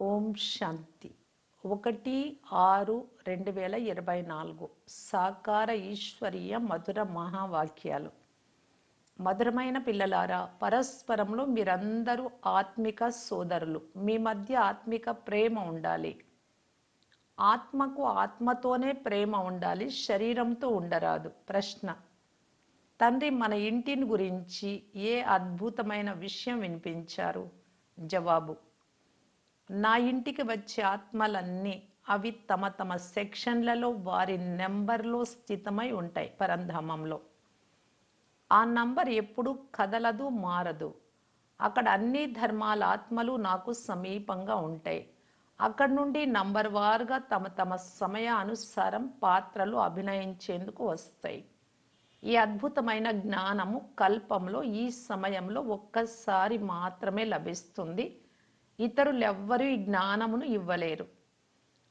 ఓం శాంతి. ఒకటి ఆరు రెండు వేల ఇరవై నాలుగు. సాకార ఈశ్వరీయ మధుర మహావాక్యాలు. మధురమైన పిల్లలారా పరస్పరంలో మీరందరూ ఆత్మిక సోదరులు. మీ మధ్య ఆత్మిక ప్రేమ ఉండాలి. ఆత్మకు ఆత్మతోనే ప్రేమ ఉండాలి శరీరంతో ఉండరాదు. ప్రశ్న తండ్రి మన ఇంటిని గురించి ఏ అద్భుతమైన విషయం వినిపించారు? జవాబు నా ఇంటికి వచ్చే ఆత్మలన్నీ అవి తమ తమ సెక్షన్లలో వారి నెంబర్లో స్థితమై ఉంటాయి పరంధామంలో. ఆ నంబర్ ఎప్పుడు కదలదు మారదు. అక్కడ అన్ని ధర్మాల ఆత్మలు నాకు సమీపంగా ఉంటాయి. అక్కడ నుండి నంబర్ వారుగా తమ తమ సమయానుసారం పాత్రలు అభినయించేందుకు వస్తాయి. ఈ అద్భుతమైన జ్ఞానము కల్పంలో ఈ సమయంలో ఒక్కసారి మాత్రమే లభిస్తుంది. ఇతరులెవ్వరూ ఈ జ్ఞానమును ఇవ్వలేరు.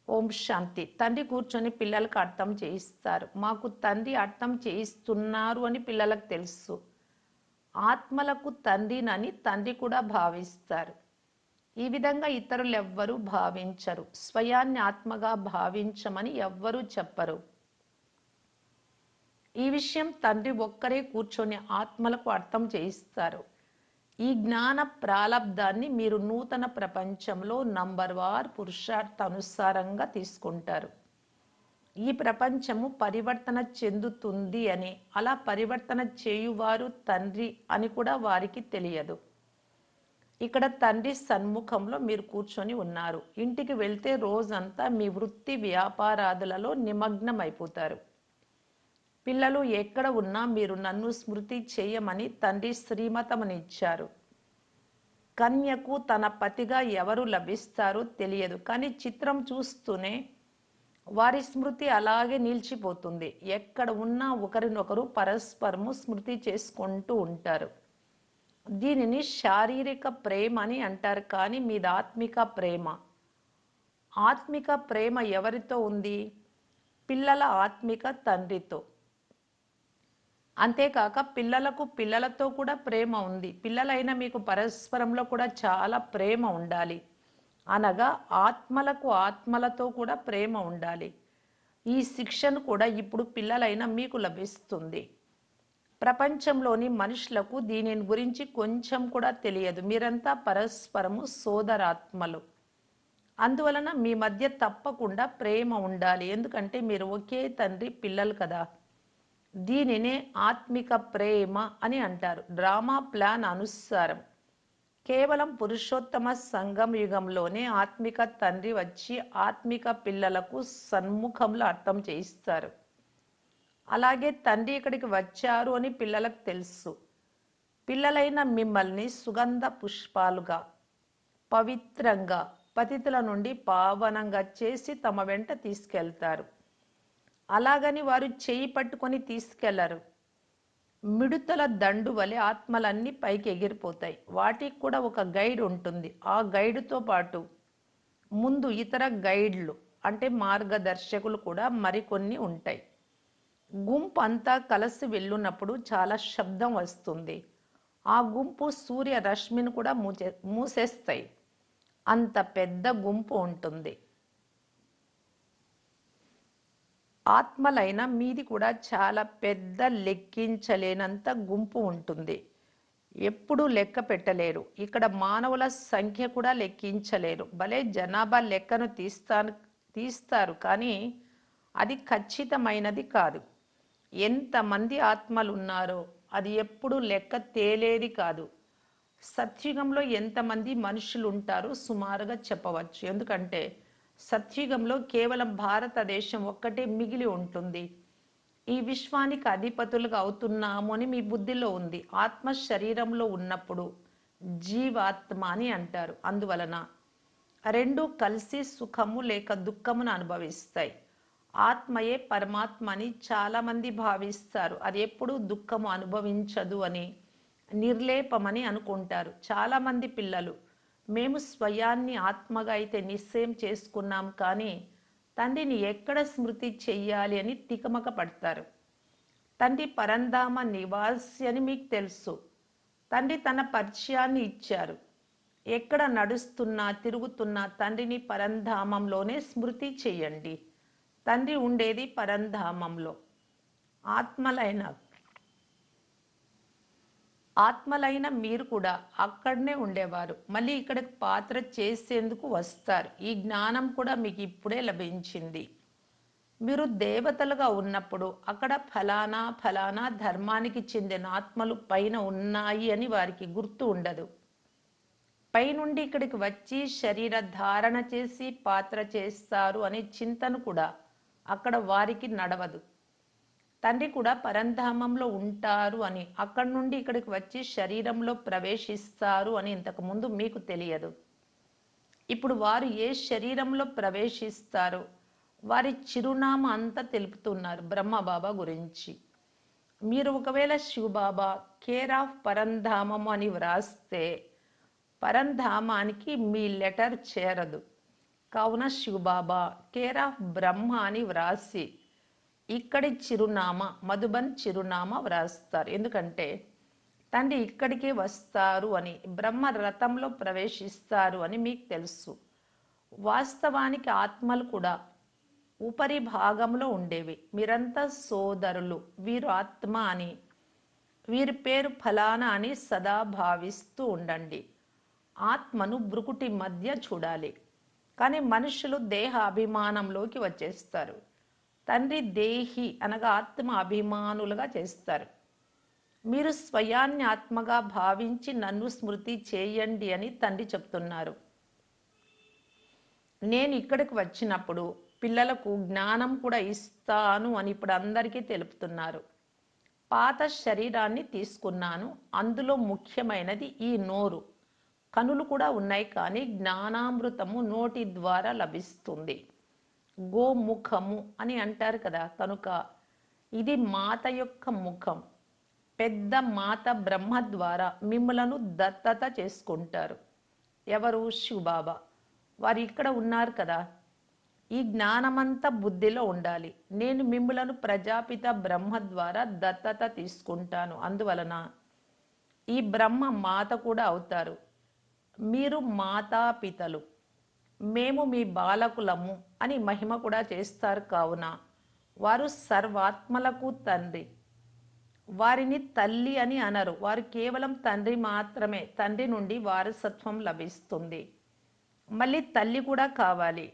ఓం శాంతి. తండ్రి కూర్చొని పిల్లలకు అర్థం చేయిస్తారు. మాకు తండ్రి అర్థం చేయిస్తున్నారు అని పిల్లలకు తెలుసు. ఆత్మలకు తండ్రినని తండ్రి కూడా భావిస్తారు. ఈ విధంగా ఇతరులు ఎవ్వరూ భావించరు. స్వయాన్ని ఆత్మగా భావించమని ఎవ్వరూ చెప్పరు. ఈ విషయం తండ్రి ఒక్కరే కూర్చొని ఆత్మలకు అర్థం చేయిస్తారు. ఈ జ్ఞాన ప్రాలబ్ధాన్ని మీరు నూతన ప్రపంచంలో నంబర్ వార్ పురుషార్థ అనుసారంగా తీసుకుంటారు. ఈ ప్రపంచము పరివర్తన చెందుతుంది అని అలా పరివర్తన చేయువారు తండ్రి అని కూడా వారికి తెలియదు. ఇక్కడ తండ్రి సన్ముఖంలో మీరు కూర్చొని ఉన్నారు. ఇంటికి వెళ్తే రోజంతా మీ వృత్తి వ్యాపారాదులలో నిమగ్నమైపోతారు. అయిపోతారు పిల్లలు ఎక్కడ ఉన్నా మీరు నన్ను స్మృతి చేయమని తండ్రి శ్రీమతమునిచ్చారు. కన్యకు తన పతిగా ఎవరు లభిస్తారో తెలియదు కానీ చిత్రం చూస్తూనే వారి స్మృతి అలాగే నిలిచిపోతుంది. ఎక్కడ ఉన్నా ఒకరినొకరు పరస్పరము స్మృతి చేసుకుంటూ ఉంటారు. దీనిని శారీరక ప్రేమ అని అంటారు కానీ మీది ఆత్మిక ప్రేమ. ఆత్మిక ప్రేమ ఎవరితో ఉంది? పిల్లల ఆత్మిక తండ్రితో. అంతేకాక పిల్లలకు పిల్లలతో కూడా ప్రేమ ఉంది. పిల్లలైన మీకు పరస్పరంలో కూడా చాలా ప్రేమ ఉండాలి. అనగా ఆత్మలకు ఆత్మలతో కూడా ప్రేమ ఉండాలి. ఈ శిక్షను కూడా ఇప్పుడు పిల్లలైన మీకు లభిస్తుంది. ప్రపంచంలోని మనుషులకు దీని గురించి కొంచెం కూడా తెలియదు. మీరంతా పరస్పరము సోదరాత్మలు. అందువలన మీ మధ్య తప్పకుండా ప్రేమ ఉండాలి. ఎందుకంటే మీరు ఒకే తండ్రి పిల్లలు కదా. దీనినే ఆత్మిక ప్రేమ అని అంటారు. డ్రామా ప్లాన్ అనుసారం. కేవలం పురుషోత్తమ సంఘం యుగంలోనే ఆత్మిక తండ్రి వచ్చి ఆత్మిక పిల్లలకు సన్ముఖంలో అర్థం చేయిస్తారు. అలాగే తండ్రి ఇక్కడికి వచ్చారు అని పిల్లలకు తెలుసు. పిల్లలైన మిమ్మల్ని సుగంధ పుష్పాలుగా పవిత్రంగా పతితుల నుండి పావనంగా చేసి తమ వెంట తీసుకెళ్తారు. అలాగని వారు చేయి పట్టుకొని తీసుకెళ్ళరు. మిడుతల దండు వలె ఆత్మలన్నీ పైకి ఎగిరిపోతాయి. వాటికి కూడా ఒక గైడ్ ఉంటుంది. ఆ గైడ్తో పాటు ముందు ఇతర గైడ్లు అంటే మార్గదర్శకులు కూడా మరికొన్ని ఉంటాయి. గుంపు అంతా కలిసి వెళ్ళున్నప్పుడు చాలా శబ్దం వస్తుంది. ఆ గుంపు సూర్య రశ్మిని కూడా మూసే మూసేస్తాయి. అంత పెద్ద గుంపు ఉంటుంది. ఆత్మలైన మీది కూడా చాలా పెద్ద లెక్కించలేనంత గుంపు ఉంటుంది. ఎప్పుడూ లెక్క పెట్టలేరు. ఇక్కడ మానవుల సంఖ్య కూడా లెక్కించలేరు. భలే జనాభా లెక్కను తీస్తాను తీస్తారు. కానీ అది ఖచ్చితమైనది కాదు. ఎంతమంది ఆత్మలు ఉన్నారో అది ఎప్పుడు లెక్క తేలేది కాదు. సత్యుగంలో ఎంతమంది మనుషులు ఉంటారో సుమారుగా చెప్పవచ్చు. ఎందుకంటే సత్యుగంలో కేవలం భారతదేశం ఒక్కటే మిగిలి ఉంటుంది. ఈ విశ్వానికి అధిపతులుగా అవుతున్నాము అని మీ బుద్ధిలో ఉంది. ఆత్మ శరీరంలో ఉన్నప్పుడు జీవాత్మ అని అంటారు. అందువలన రెండు కలిసి సుఖము లేక దుఃఖమును అనుభవిస్తాయి. ఆత్మయే పరమాత్మ అని చాలామంది భావిస్తారు. అది ఎప్పుడూ దుఃఖము అనుభవించదు అని నిర్లేపమని అనుకుంటారు. చాలామంది పిల్లలు మేము స్వయాన్ని ఆత్మగా అయితే నిశ్చయం చేసుకున్నాం కానీ తండ్రిని ఎక్కడ స్మృతి చెయ్యాలి అని తికమక పడతారు. తండ్రి పరంధామ నివాసి అని మీకు తెలుసు. తండ్రి తన పరిచయాన్ని ఇచ్చారు. ఎక్కడ నడుస్తున్నా తిరుగుతున్నా తండ్రిని పరంధామంలోనే స్మృతి చేయండి తండ్రి ఉండేది పరంధామంలో. ఆత్మలైన ఆత్మలైన మీరు కూడా అక్కడనే ఉండేవారు. మళ్ళీ ఇక్కడికి పాత్ర చేసేందుకు వస్తారు. ఈ జ్ఞానం కూడా మీకు ఇప్పుడే లభించింది. మీరు దేవతలుగా ఉన్నప్పుడు అక్కడ ఫలానా ఫలానా ధర్మానికి చెందిన ఆత్మలు పైన ఉన్నాయి అని వారికి గుర్తు ఉండదు. పైనుండి ఇక్కడికి వచ్చి శరీర ధారణ చేసి పాత్ర చేస్తారు అనే చింతన కూడా అక్కడ వారికి నడవదు. తండ్రి కూడా పరంధామంలో ఉంటారు అని అక్కడి నుండి ఇక్కడికి వచ్చి శరీరంలో ప్రవేశిస్తారు అని ఇంతకుముందు మీకు తెలియదు. ఇప్పుడు వారు ఏ శరీరంలో ప్రవేశిస్తారు వారి చిరునామా అంతా తెలుపుతున్నారు బ్రహ్మబాబా గురించి. మీరు ఒకవేళ శివబాబా కేర్ ఆఫ్ పరంధామం అని వ్రాస్తే పరంధామానికి మీ లెటర్ చేరదు. కావున శివబాబా కేర్ ఆఫ్ బ్రహ్మ అని వ్రాసి ఇక్కడి చిరునామా మధుబన్ చిరునామా వ్రాస్తారు. ఎందుకంటే తండ్రి ఇక్కడికే వస్తారు అని బ్రహ్మ రథంలో ప్రవేశిస్తారు అని మీకు తెలుసు. వాస్తవానికి ఆత్మలు కూడా ఉపరి భాగంలో ఉండేవి. మీరంతా సోదరులు వీరు ఆత్మ అని వీరి పేరు ఫలానా అని సదా భావిస్తూ ఉండండి. ఆత్మను బ్రుకుటి మధ్య చూడాలి. కానీ మనుషులు దేహ అభిమానంలోకి వచ్చేస్తారు. తండ్రి దేహి అనగా ఆత్మ అభిమానులుగా చేస్తారు. మీరు స్వయాన్ని ఆత్మగా భావించి నన్ను స్మృతి చేయండి అని తండ్రి చెప్తున్నారు. నేను ఇక్కడికి వచ్చినప్పుడు పిల్లలకు జ్ఞానం కూడా ఇస్తాను అని ఇప్పుడు అందరికీ తెలుపుతున్నారు. పాత శరీరాన్ని తీసుకున్నాను అందులో ముఖ్యమైనది ఈ నోరు. కనులు కూడా ఉన్నాయి కానీ జ్ఞానామృతము నోటి ద్వారా లభిస్తుంది. గోముఖము అని అంటారు కదా. కనుక ఇది మాత యొక్క ముఖం. పెద్ద మాత బ్రహ్మ ద్వారా మిమ్మలను దత్తత చేసుకుంటారు. ఎవరు? శివబాబా. వారు ఇక్కడ ఉన్నారు కదా. ఈ జ్ఞానమంతా బుద్ధిలో ఉండాలి. నేను మిమ్మలను ప్రజాపిత బ్రహ్మ ద్వారా దత్తత తీసుకుంటాను. అందువలన ఈ బ్రహ్మ మాత కూడా అవుతారు. మీరు మాతాపితలు. మేము మీ బాలకులము. అని మహిమ కూడా చేస్తారు కావున. వారు సర్వాత్మలకు తండ్రి. వారిని తల్లి అని అనరు. వారు కేవలం తండ్రి మాత్రమే. తండ్రి నుండి వారసత్వం లభిస్తుంది. మళ్ళీ తల్లి కూడా కావాలి.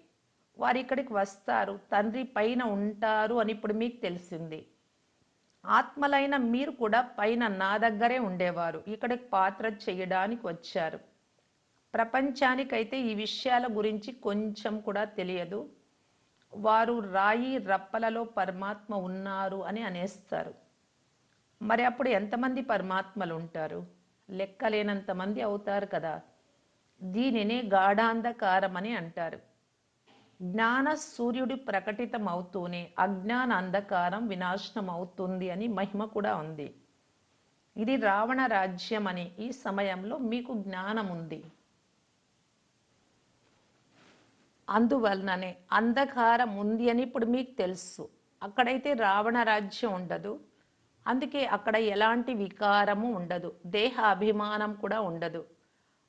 వారు ఇక్కడికి వస్తారు. తండ్రి పైన ఉంటారు అని ఇప్పుడు మీకు తెలిసింది. ఆత్మలైన మీరు కూడా పైన నా దగ్గరే ఉండేవారు. ఇక్కడికి పాత్ర చేయడానికి వచ్చారు. ప్రపంచానికైతే ఈ విషయాల గురించి కొంచెం కూడా తెలియదు. వారు రాయి రప్పలలో పరమాత్మ ఉన్నారు అని అనేస్తారు. మరి అప్పుడు ఎంతమంది పరమాత్మలు ఉంటారు లెక్కలేనంత మంది అవుతారు కదా. దీనినే గాఢాంధకారం అని అంటారు. జ్ఞాన సూర్యుడు ప్రకటితం అవుతూనే అజ్ఞాన అంధకారం వినాశనం అవుతుంది అని మహిమ కూడా ఉంది. ఇది రావణ రాజ్యం అని ఈ సమయంలో మీకు జ్ఞానం ఉంది అందువలననే అంధకారం ఉంది అని ఇప్పుడు మీకు తెలుసు. అక్కడైతే రావణ రాజ్యం ఉండదు. అందుకే అక్కడ ఎలాంటి వికారము ఉండదు. దేహ అభిమానం కూడా ఉండదు.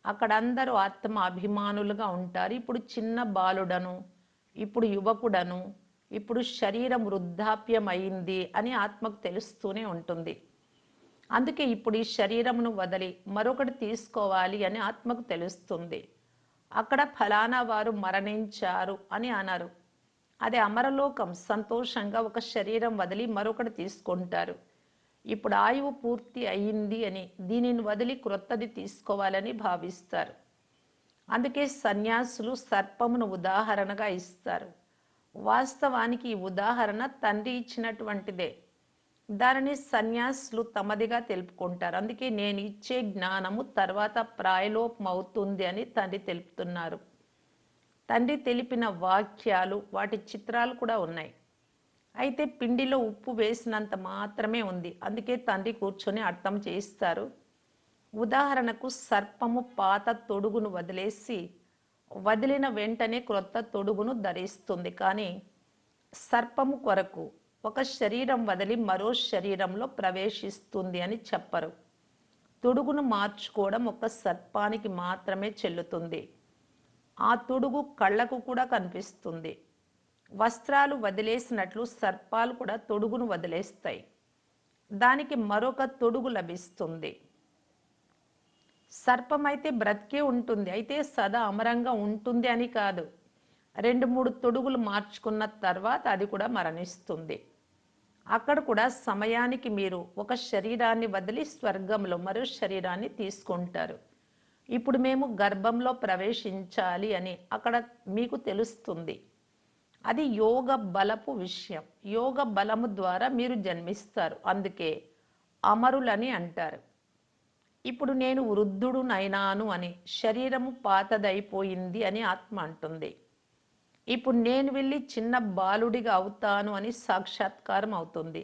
అక్కడ అందరూ ఆత్మ అభిమానులుగా ఉంటారు. ఇప్పుడు చిన్న బాలుడను ఇప్పుడు యువకుడను ఇప్పుడు శరీరం వృద్ధాప్యం అయింది అని ఆత్మకు తెలుస్తూనే ఉంటుంది. అందుకే ఇప్పుడు ఈ శరీరమును వదిలి మరొకటి తీసుకోవాలి అని ఆత్మకు తెలుస్తుంది. అక్కడ ఫలానా వారు మరణించారు అని అన్నారు. అది అమరలోకం సంతోషంగా ఒక శరీరం వదిలి మరొకటి తీసుకుంటారు. ఇప్పుడు ఆయువు పూర్తి అయింది అని దీనిని వదిలి క్రొత్తది తీసుకోవాలని భావిస్తారు. అందుకే సన్యాసులు సర్పమును ఉదాహరణగా ఇస్తారు. వాస్తవానికి ఈ ఉదాహరణ తండ్రి ఇచ్చినటువంటిదే. దానిని సన్యాసులు తమదిగా తెలుపుకుంటారు. అందుకే నేను ఇచ్చే జ్ఞానము తర్వాత ప్రాయలోపం అవుతుంది అని తండ్రి తెలుపుతున్నారు. తండ్రి తెలిపిన వాక్యాలు వాటి చిత్రాలు కూడా ఉన్నాయి. అయితే పిండిలో ఉప్పు వేసినంత మాత్రమే ఉంది. అందుకే తండ్రి కూర్చొని అర్థం చేయిస్తారు. ఉదాహరణకు సర్పము పాత తొడుగును వదిలేసి వదిలిన వెంటనే క్రొత్త తొడుగును ధరిస్తుంది. కానీ సర్పము కొరకు ఒక శరీరం వదిలి మరో శరీరంలో ప్రవేశిస్తుంది అని చెప్పరు. తొడుగును మార్చుకోవడం ఒక సర్పానికి మాత్రమే చెల్లుతుంది. ఆ తొడుగు కళ్ళకు కూడా కనిపిస్తుంది. వస్త్రాలు వదిలేసినట్లు సర్పాలు కూడా తొడుగును వదిలేస్తాయి. దానికి మరొక తొడుగు లభిస్తుంది. సర్పం అయితే బ్రతికే ఉంటుంది. అయితే సదా అమరంగా ఉంటుంది అని కాదు. రెండు మూడు తొడుగులు మార్చుకున్న తర్వాత అది కూడా మరణిస్తుంది. అక్కడ కూడా సమయానికి మీరు ఒక శరీరాన్ని వదిలి స్వర్గంలో మరో శరీరాన్ని తీసుకుంటారు. ఇప్పుడు మేము గర్భంలో ప్రవేశించాలి అని అక్కడ మీకు తెలుస్తుంది. అది యోగ బలపు విషయం. యోగ బలము ద్వారా మీరు జన్మిస్తారు. అందుకే అమరులని అంటారు. ఇప్పుడు నేను వృద్ధుడునైనాను అని శరీరము పాతదైపోయింది అని ఆత్మ అంటుంది. ఇప్పుడు నేను వెళ్ళి చిన్న బాలుడిగా అవుతాను అని సాక్షాత్కారం అవుతుంది.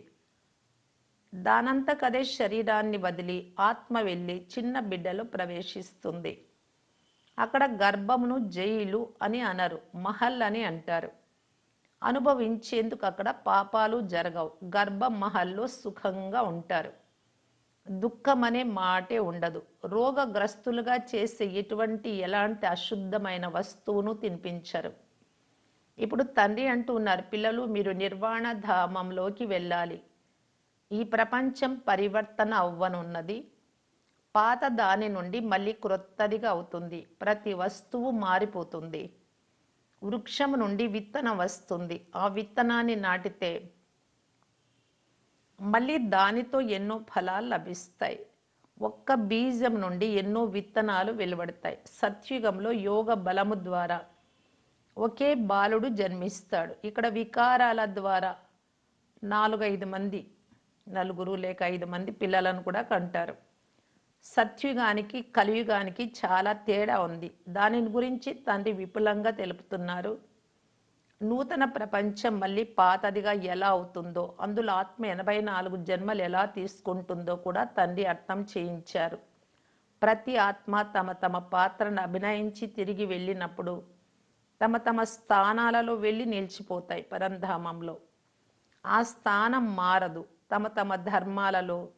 దానంతకదే శరీరాన్ని వదిలి ఆత్మ వెళ్ళి చిన్న బిడ్డలో ప్రవేశిస్తుంది. అక్కడ గర్భమును జైలు అని అనరు మహల్ అని అంటారు. అనుభవించేందుకు అక్కడ పాపాలు జరగవు గర్భ మహల్లో సుఖంగా ఉంటారు. దుఃఖం అనే మాటే ఉండదు. రోగగ్రస్తులుగా చేసే ఎటువంటి ఎలాంటి అశుద్ధమైన వస్తువును తినిపించరు. ఇప్పుడు తండ్రి అంటూ ఉన్నారు పిల్లలు మీరు నిర్వాణ ధామంలోకి వెళ్ళాలి. ఈ ప్రపంచం పరివర్తన అవ్వనున్నది. పాత దాని నుండి మళ్ళీ క్రొత్తదిగా అవుతుంది. ప్రతి వస్తువు మారిపోతుంది. వృక్షం నుండి విత్తనం వస్తుంది. ఆ విత్తనాన్ని నాటితే మళ్ళీ దానితో ఎన్నో ఫలాలు లభిస్తాయి. ఒక్క బీజం నుండి ఎన్నో విత్తనాలు వెలువడతాయి. సత్యుగంలో యోగ బలము ద్వారా ఒకే బాలుడు జన్మిస్తాడు. ఇక్కడ వికారాల ద్వారా నాలుగైదు మంది నలుగురు లేక ఐదు మంది పిల్లలను కూడా కంటారు. సత్యుగానికి కలియుగానికి చాలా తేడా ఉంది. దానిని గురించి తండ్రి విపులంగా తెలుపుతున్నారు. నూతన ప్రపంచం మళ్ళీ పాతదిగా ఎలా అవుతుందో అందులో ఆత్మ ఎనభై నాలుగు జన్మలు ఎలా తీసుకుంటుందో కూడా తండ్రి అర్థం చేయించారు. ప్రతి ఆత్మ తమ తమ పాత్రను అభినయించి తిరిగి వెళ్ళినప్పుడు తమ తమ స్థానాలలో వెళ్ళి నిలిచిపోతాయి పరంధామంలో. ఆ స్థానం మారదు. తమ తమ ధర్మాలలో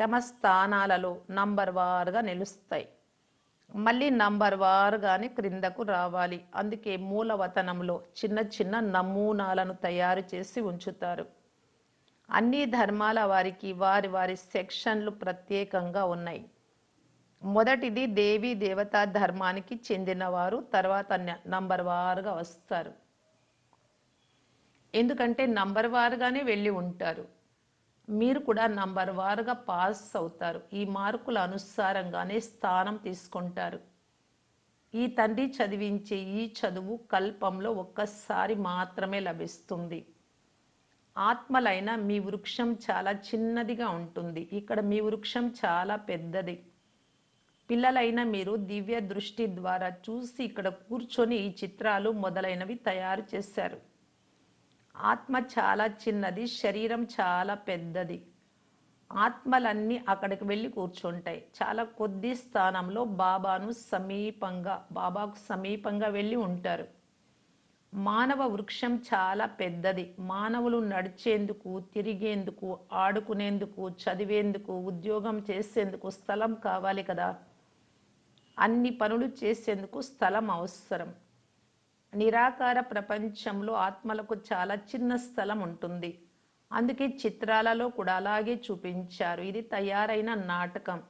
తమ స్థానాలలో నంబర్ వారుగా నిలుస్తాయి. మళ్ళీ నంబర్ వారుగానే క్రిందకు రావాలి. అందుకే మూలవతనంలో చిన్న చిన్న నమూనాలను తయారు చేసి ఉంచుతారు. అన్ని ధర్మాల వారికి వారి వారి సెక్షన్లు ప్రత్యేకంగా ఉన్నాయి. మొదటిది దేవి దేవతా ధర్మానికి చెందినవారు తర్వాత న- నంబర్ వారుగా వస్తారు. ఎందుకంటే నంబర్ వారుగానే వెళ్ళి ఉంటారు. మీరు కూడా నంబర్ వారుగా పాస్ అవుతారు. ఈ మార్కుల అనుసారంగానే స్థానం తీసుకుంటారు. ఈ తండ్రి చదివించే ఈ చదువు కల్పంలో ఒక్కసారి మాత్రమే లభిస్తుంది. ఆత్మలైన మీ వృక్షం చాలా చిన్నదిగా ఉంటుంది. ఇక్కడ మీ వృక్షం చాలా పెద్దది. పిల్లలైన మీరు దివ్య దృష్టి ద్వారా చూసి ఇక్కడ కూర్చొని ఈ చిత్రాలు మొదలైనవి తయారు చేశారు. ఆత్మ చాలా చిన్నది శరీరం చాలా పెద్దది. ఆత్మలన్నీ అక్కడికి వెళ్ళి కూర్చుంటాయి. చాలా కొద్ది స్థానంలో బాబాను సమీపంగా బాబాకు సమీపంగా వెళ్ళి ఉంటారు. మానవ వృక్షం చాలా పెద్దది. మానవులు నడిచేందుకు తిరిగేందుకు ఆడుకునేందుకు చదివేందుకు ఉద్యోగం చేసేందుకు స్థలం కావాలి కదా. అన్ని పనులు చేసేందుకు స్థలం అవసరం. నిరాకార ప్రపంచంలో ఆత్మలకు చాలా చిన్న స్థలం ఉంటుంది. అందుకే చిత్రాలలో కూడా అలాగే చూపించారు. ఇది తయారైన నాటకం.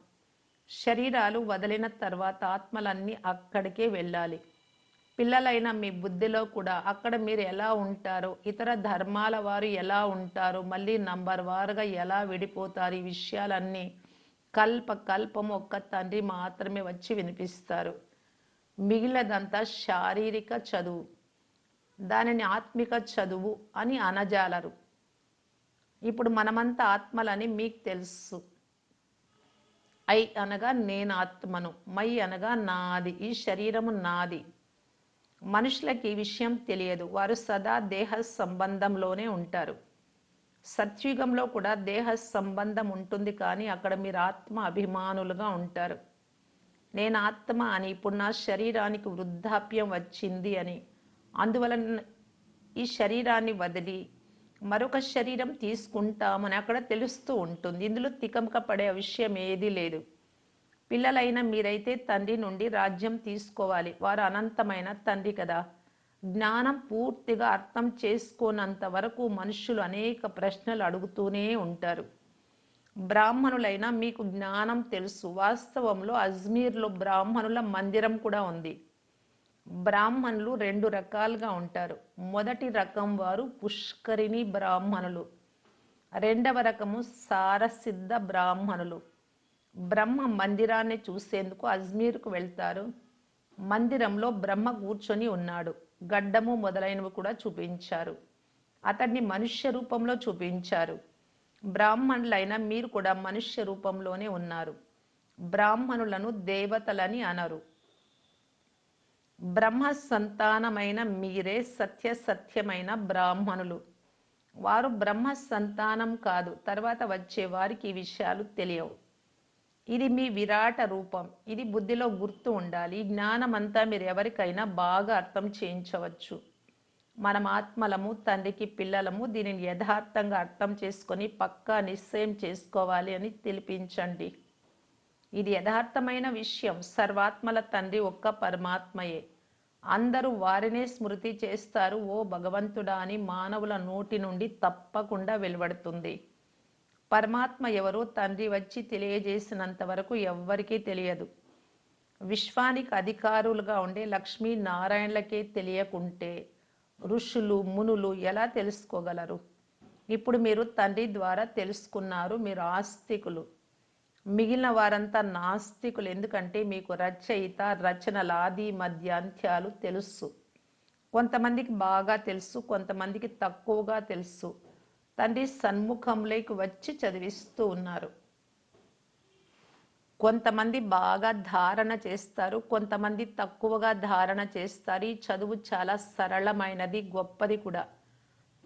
శరీరాలు వదిలిన తర్వాత ఆత్మలన్నీ అక్కడికే వెళ్ళాలి. పిల్లలైన మీ బుద్ధిలో కూడా అక్కడ మీరు ఎలా ఉంటారో ఇతర ధర్మాల వారు ఎలా ఉంటారో మళ్ళీ నంబర్ వారుగా ఎలా విడిపోతారు ఈ విషయాలన్నీ కల్ప కల్పం ఒక్క తండ్రి మాత్రమే వచ్చి వినిపిస్తారు. మిగిలినదంతా శారీరక చదువు. దానిని ఆత్మిక చదువు అని అనజాలరు. ఇప్పుడు మనమంతా ఆత్మలని మీకు తెలుసు. ఐ అనగా నేను ఆత్మను మై అనగా నాది ఈ శరీరము నాది. మనుషులకి ఈ విషయం తెలియదు. వారు సదా దేహ సంబంధంలోనే ఉంటారు. సత్యుగంలో కూడా దేహ సంబంధం ఉంటుంది కానీ అక్కడ మీరు ఆత్మ అభిమానులుగా ఉంటారు. నేను ఆత్మ అని ఇప్పుడు నా శరీరానికి వృద్ధాప్యం వచ్చింది అని. అందువలన ఈ శరీరాన్ని వదిలి మరొక శరీరం తీసుకుంటామని అక్కడ తెలుస్తూ ఉంటుంది. ఇందులో తికమక పడే విషయం ఏదీ లేదు. పిల్లలైన మీరైతే తండ్రి నుండి రాజ్యం తీసుకోవాలి. వారు అనంతమైన తండ్రి కదా. జ్ఞానం పూర్తిగా అర్థం చేసుకోనంత వరకు మనుషులు అనేక ప్రశ్నలు అడుగుతూనే ఉంటారు. బ్రాహ్మణులైనా మీకు జ్ఞానం తెలుసు. వాస్తవంలో అజ్మీర్లో బ్రాహ్మణుల మందిరం కూడా ఉంది. బ్రాహ్మణులు రెండు రకాలుగా ఉంటారు. మొదటి రకం వారు పుష్కరిణి బ్రాహ్మణులు. రెండవ రకము సారసిద్ధ బ్రాహ్మణులు. బ్రహ్మ మందిరాన్ని చూసేందుకు అజ్మీర్కు వెళ్తారు. మందిరంలో బ్రహ్మ కూర్చొని ఉన్నాడు. గడ్డము మొదలైనవి కూడా చూపించారు. అతన్ని మనుష్య రూపంలో చూపించారు. బ్రాహ్మణులైన మీరు కూడా మనుష్య రూపంలోనే ఉన్నారు. బ్రాహ్మణులను దేవతలని అనరు. బ్రహ్మ సంతానమైన మీరే సత్య సత్యమైన బ్రాహ్మణులు. వారు బ్రహ్మ సంతానం కాదు. తర్వాత వచ్చే వారికి ఈ విషయాలు తెలియవు. ఇది మీ విరాట రూపం. ఇది బుద్ధిలో గుర్తు ఉండాలి. ఈ జ్ఞానమంతా మీరు ఎవరికైనా బాగా అర్థం చేయించవచ్చు. మనం ఆత్మలము తండ్రికి పిల్లలము దీనిని యథార్థంగా అర్థం చేసుకొని పక్కా నిశ్చయం చేసుకోవాలి అని తెలిపించండి. ఇది యథార్థమైన విషయం. సర్వాత్మల తండ్రి ఒక్క పరమాత్మయే. అందరూ వారినే స్మృతి చేస్తారు. ఓ భగవంతుడా అని మానవుల నోటి నుండి తప్పకుండా వెలువడుతుంది. పరమాత్మ ఎవరో తండ్రి వచ్చి తెలియజేసినంత వరకు ఎవ్వరికీ తెలియదు. విశ్వానికి అధికారులుగా ఉండే లక్ష్మీ నారాయణలకే తెలియకుంటే ఋషులు మునులు ఎలా తెలుసుకోగలరు? ఇప్పుడు మీరు తండ్రి ద్వారా తెలుసుకున్నారు మీరు ఆస్తికులు. మిగిలిన వారంతా నాస్తికులు. ఎందుకంటే మీకు రచయిత రచనల ఆది మధ్య అంత్యాలు తెలుసు. కొంతమందికి బాగా తెలుసు కొంతమందికి తక్కువగా తెలుసు. తండ్రి సన్ముఖంలోకి వచ్చి చదివిస్తూ ఉన్నారు. కొంతమంది బాగా ధారణ చేస్తారు కొంతమంది తక్కువగా ధారణ చేస్తారు. ఈ చదువు చాలా సరళమైనది గొప్పది కూడా.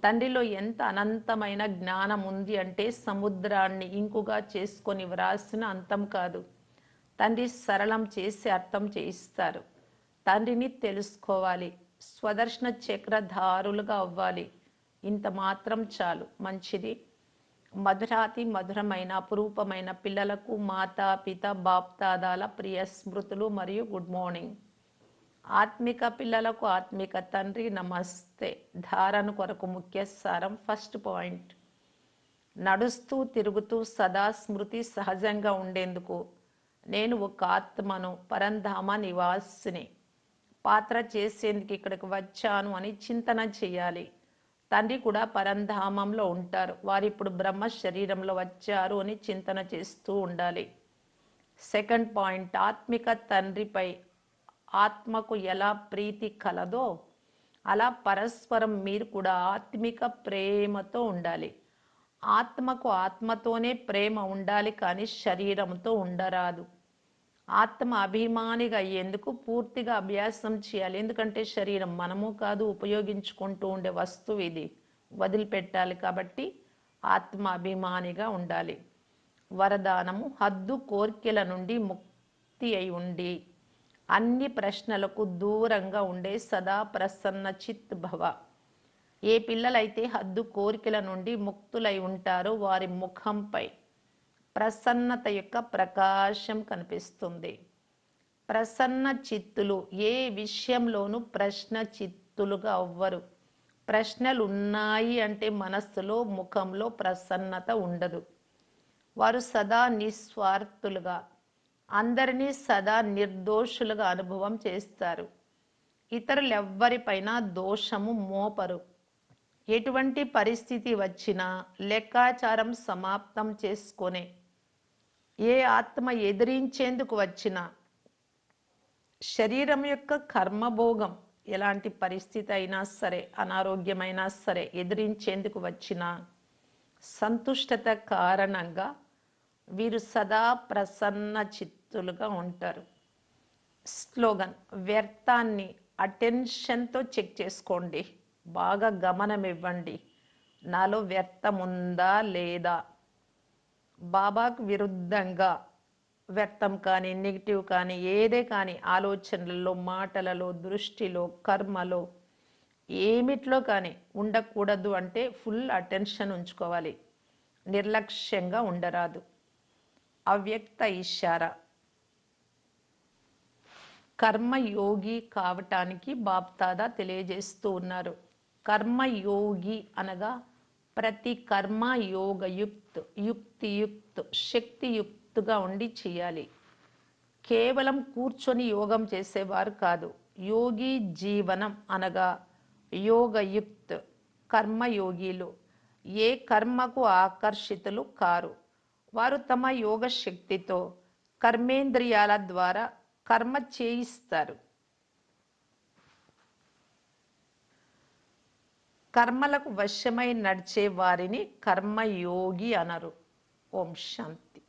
తండ్రిలో ఎంత అనంతమైన జ్ఞానం ఉంది అంటే సముద్రాన్ని ఇంకుగా చేసుకొని వ్రాసిన అంతం కాదు. తండ్రి సరళం చేసి అర్థం చేయిస్తారు. తండ్రిని తెలుసుకోవాలి స్వదర్శన చక్రధారులుగా అవ్వాలి. ఇంత మాత్రం చాలు. మంచిది. మధురాతి మధురమైన అపురూపమైన పిల్లలకు మాతా పిత బాప్తాదాల ప్రియ స్మృతులు మరియు గుడ్ మార్నింగ్. ఆత్మిక పిల్లలకు ఆత్మిక తండ్రి నమస్తే. ధారణ కొరకు ముఖ్య సారం ఫస్ట్ పాయింట్. నడుస్తూ తిరుగుతూ సదా స్మృతి సహజంగా ఉండేందుకు. నేను ఒక ఆత్మను పరంధామ నివాసిని. పాత్ర చేసేందుకు ఇక్కడికి వచ్చాను అని చింతన చేయాలి. తండ్రి కూడా పరంధామంలో ఉంటారు. వారు ఇప్పుడు బ్రహ్మ శరీరంలో వచ్చారు అని చింతన చేస్తూ ఉండాలి. సెకండ్ పాయింట్ ఆత్మిక తండ్రిపై ఆత్మకు ఎలా ప్రీతి కలదో అలా పరస్పరం మీరు కూడా ఆత్మిక ప్రేమతో ఉండాలి. ఆత్మకు ఆత్మతోనే ప్రేమ ఉండాలి కానీ శరీరంతో ఉండరాదు. ఆత్మ అభిమానిగా అయ్యేందుకు పూర్తిగా అభ్యాసం చేయాలి. ఎందుకంటే శరీరం మనము కాదు ఉపయోగించుకుంటూ ఉండే వస్తువు ఇది. వదిలిపెట్టాలి కాబట్టి ఆత్మ అభిమానిగా ఉండాలి. వరదానము హద్దు కోర్కెల నుండి ముక్తి అయి ఉండి అన్ని ప్రశ్నలకు దూరంగా ఉండే సదా ప్రసన్న చిత్ భవ. ఏ పిల్లలైతే హద్దు కోరికల నుండి ముక్తులై ఉంటారో వారి ముఖంపై ప్రసన్నత యొక్క ప్రకాశం కనిపిస్తుంది. ప్రసన్న చిత్తులు ఏ విషయంలోనూ ప్రశ్న చిత్తులుగా అవ్వరు. ప్రశ్నలు ఉన్నాయి అంటే మనస్సులో ముఖంలో ప్రసన్నత ఉండదు. వారు సదా నిస్వార్థులుగా అందరినీ సదా నిర్దోషులుగా అనుభవం చేస్తారు. ఇతరులు ఎవ్వరిపైన దోషము మోపరు. ఎటువంటి పరిస్థితి వచ్చినా లెక్కాచారం సమాప్తం చేసుకునే ఏ ఆత్మ ఎదిరించేందుకు వచ్చినా శరీరం యొక్క కర్మభోగం ఎలాంటి పరిస్థితి అయినా సరే అనారోగ్యమైనా సరే ఎదిరించేందుకు వచ్చిన సంతుష్టత కారణంగా వీరు సదా ప్రసన్న చిత్తులుగా ఉంటారు. స్లోగన్ వ్యర్థాన్ని అటెన్షన్తో చెక్ చేసుకోండి. బాగా గమనం ఇవ్వండి నాలో వ్యర్థం ఉందా లేదా బాబాకు విరుద్ధంగా వ్యర్థం కానీ నెగిటివ్ కానీ ఏదే కానీ ఆలోచనలలో మాటలలో దృష్టిలో కర్మలో ఏమిట్లో కానీ ఉండకూడదు అంటే ఫుల్ అటెన్షన్ ఉంచుకోవాలి. నిర్లక్ష్యంగా ఉండరాదు. అవ్యక్త ఇషారా కర్మయోగి కావటానికి బాప్తాదా తెలియజేస్తూ ఉన్నారు. కర్మయోగి అనగా ప్రతి కర్మ యోగయుక్త్ యుక్తియుక్త్ శక్తియుక్తుగా ఉండి చేయాలి. కేవలం కూర్చొని యోగం చేసేవారు కాదు. యోగి జీవనం అనగా యోగయుక్త్ కర్మయోగిలు. ఏ కర్మకు ఆకర్షితులు కారు. వారు తమ యోగ శక్తితో కర్మేంద్రియాల ద్వారా కర్మ చేయిస్తారు. కర్మలకు వశమై నడిచే వారిని కర్మయోగి అనరు. ఓం శాంతి.